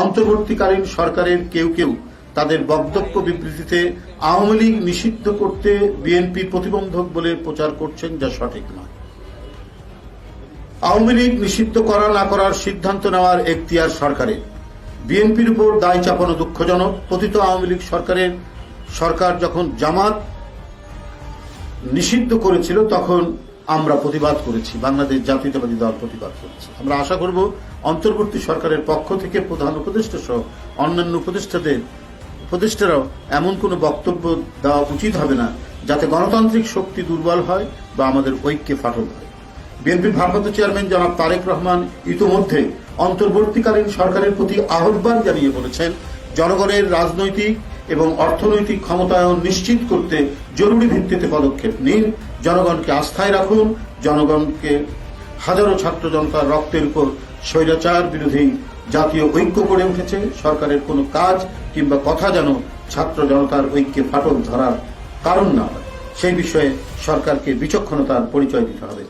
অন্তর্বর্তীকালীন সরকারের কেউ কেউ তাদের বক্তব্য বিবৃতিতে আওয়ামী লীগ নিষিদ্ধ করতে বিএনপি প্রতিবন্ধক বলে প্রচার করছেন যা সঠিক নয়। আওয়ামী লীগ নিষিদ্ধ করা না করার সিদ্ধান্ত নেওয়ার এখতিয়ার সরকারের। বিএনপির উপর দায় চাপানো দুঃখজনক। পতিত আওয়ামী লীগ সরকারের সরকার যখন জামাত নিষিদ্ধ করেছিল, তখন আমরা প্রতিবাদ করেছি, বাংলাদেশ জাতীয়তাবাদী দল প্রতিবাদ করেছে। আমরা আশা করব অন্তর্বর্তী সরকারের পক্ষ থেকে প্রধান উপদেষ্টা সহ অন্যান্য উপদেষ্টাদের, উপদেষ্টারাও এমন কোনো বক্তব্য দেওয়া উচিত হবে না, যাতে গণতান্ত্রিক শক্তি দুর্বল হয় বা আমাদের ঐক্যে ফাটল হয়। বিএনপির ভারপ্রাপ্ত চেয়ারম্যান জনাব তারেক রহমান ইতোমধ্যে অন্তর্বর্তীকালীন সরকারের প্রতি আহ্বান জানিয়ে বলেছেন জনগণের রাজনৈতিক এবং অর্থনৈতিক ক্ষমতায়ন নিশ্চিত করতে জরুরি ভিত্তিতে পদক্ষেপ নিন। জনগণকে আস্থায় রাখুন। জনগণকে হাজারো ছাত্র জনতার রক্তের উপর স্বৈরাচার বিরোধী জাতীয় ঐক্য গড়ে উঠেছে। সরকারের কোনো কাজ কিংবা কথা যেন ছাত্র জনতার ঐক্যে ফাটল ধরার কারণ না হয়। সেই বিষয়ে সরকারকে বিচক্ষণতার পরিচয় দিতে হবে।